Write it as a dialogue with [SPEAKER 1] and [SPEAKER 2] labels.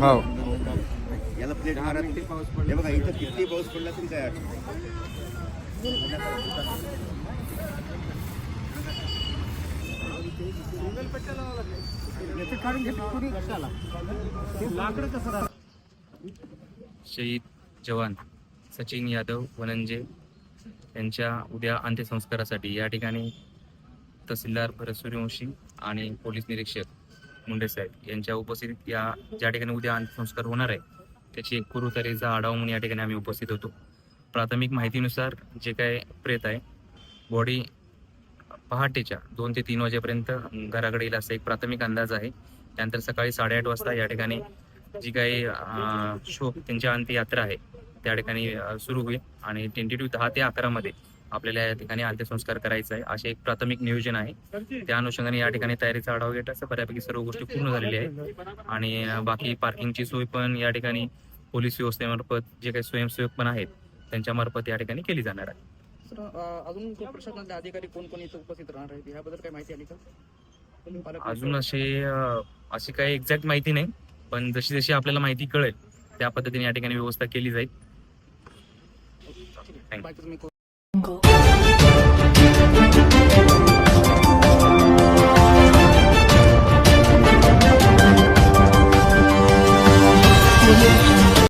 [SPEAKER 1] हो
[SPEAKER 2] याला प्लेट मारा हे बघा इथं किती पाऊस पडला तरी काय.
[SPEAKER 3] शहीद जवान सचिन यादव वनंजे यांच्या उद्या अंत्यसंस्कारासाठी या ठिकाणी तहसीलदार भरत सूर्यवंशी आणि पोलीस निरीक्षक मुंडे साहेब यांच्या उपस्थितीत या ज्या ठिकाणी उद्या अंत्यसंस्कार होणार आहे त्याची कुरुतरीचा पूर्वतयारीचा आढावा म्हणून या ठिकाणी आम्ही उपस्थित होतो. प्राथमिक माहितीनुसार जे काय प्रेत आहे बॉडी पहाटेच्या दोन ते तीन वाजेपर्यंत घराकडे येईल असा एक प्राथमिक अंदाज आहे. त्यानंतर सकाळी साडेआठ वाजता या ठिकाणी जी काही शोक त्यांच्या अंत्ययात्रा आहे त्या ठिकाणी सुरू होईल. आणि टेंटेटिव्ह दहा ते अकरा मध्ये आपल्याला या ठिकाणी अंत्यसंस्कार करायचा आहे. असे एक प्राथमिक नियोजन आहे. त्या अनुषंगाने या ठिकाणी तयारीचा आढावा घेत असं बऱ्यापैकी सर्व गोष्टी पूर्ण झालेल्या आहेत. आणि बाकी पार्किंगची सोय पण या ठिकाणी पोलीस व्यवस्थेमार्फत जे काही स्वयंसेवक पण आहेत त्यांच्या मार्फत या ठिकाणी केली जाणार आहे.
[SPEAKER 4] अजून प्रशासनातले अधिकारी कोण कोण इथं उपस्थित राहणार आहेत? याबद्दल काही माहिती आली का?
[SPEAKER 3] अजून असे अशी काही एक्झॅक्ट माहिती नाही. पण जशी जशी आपल्याला माहिती कळेल त्या पद्धतीने या ठिकाणी व्यवस्था केली जाईल.
[SPEAKER 4] बाकी तुम्ही